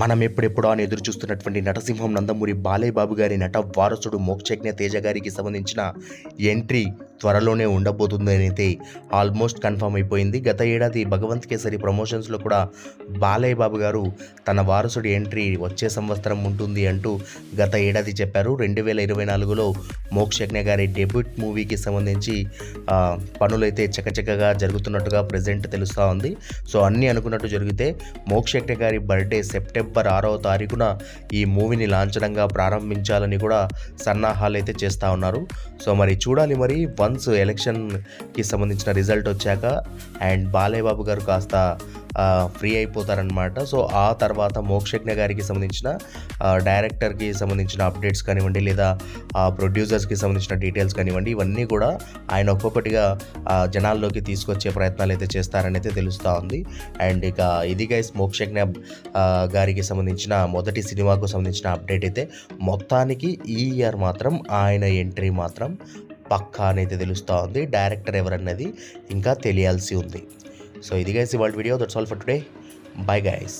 మనం ఎప్పుడెప్పుడో అని ఎదురు చూస్తున్నటువంటి నటసింహం నందమూరి బాలయ్య బాబు గారి నట వారసుడు మోక్షజ్ఞ తేజ గారికి సంబంధించిన ఎంట్రీ త్వరలోనే ఉండబోతుందని అయితే ఆల్మోస్ట్ కన్ఫర్మ్ అయిపోయింది. గత ఏడాది భగవంత్ కేసరి ప్రమోషన్స్లో కూడా బాలయ్య బాబు గారు తన వారసుడి ఎంట్రీ వచ్చే సంవత్సరం ఉంటుంది అంటూ గత ఏడాది చెప్పారు. రెండు వేల ఇరవై నాలుగులో మోక్షజ్ఞ గారి డెబ్యూట్ మూవీకి సంబంధించి పనులైతే చకచకగా జరుగుతున్నట్టుగా ప్రజెంట్ తెలుస్తూ ఉంది. సో అన్నీ అనుకున్నట్టు జరిగితే మోక్షజ్ఞ గారి బర్త్డే సెప్టెంబర్ ఆరవ తారీఖున ఈ మూవీని లాంఛనంగా ప్రారంభించాలని కూడా సన్నాహాలు అయితే చేస్తూ ఉన్నారు. సో మరి చూడాలి మరి. వన్ వన్స్ ఎలక్షన్కి సంబంధించిన రిజల్ట్ వచ్చాక అండ్ బాలయ్య బాబు గారు కాస్త ఫ్రీ అయిపోతారనమాట సో ఆ తర్వాత మోక్షజ్ఞ గారికి సంబంధించిన డైరెక్టర్కి సంబంధించిన అప్డేట్స్ కానివ్వండి లేదా ఆ ప్రొడ్యూసర్స్కి సంబంధించిన డీటెయిల్స్ కానివ్వండి ఇవన్నీ కూడా ఆయన ఒక్కొక్కటిగా జనాల్లోకి తీసుకొచ్చే ప్రయత్నాలు అయితే చేస్తారని అయితే తెలుస్తూ ఉంది. అండ్ ఇక ఇది గైస్ మోక్షజ్ఞ గారికి సంబంధించిన మొదటి సినిమాకు సంబంధించిన అప్డేట్ అయితే మొత్తానికి ఈ ఇయర్ మాత్రం ఆయన ఎంట్రీ మాత్రం పక్కా అనేది తెలుస్తూ ఉంది. డైరెక్టర్ ఎవరన్నది ఇంకా తెలియాల్సి ఉంది. సో ఇది గైస్ ఇవాళ video. That's all for today bye guys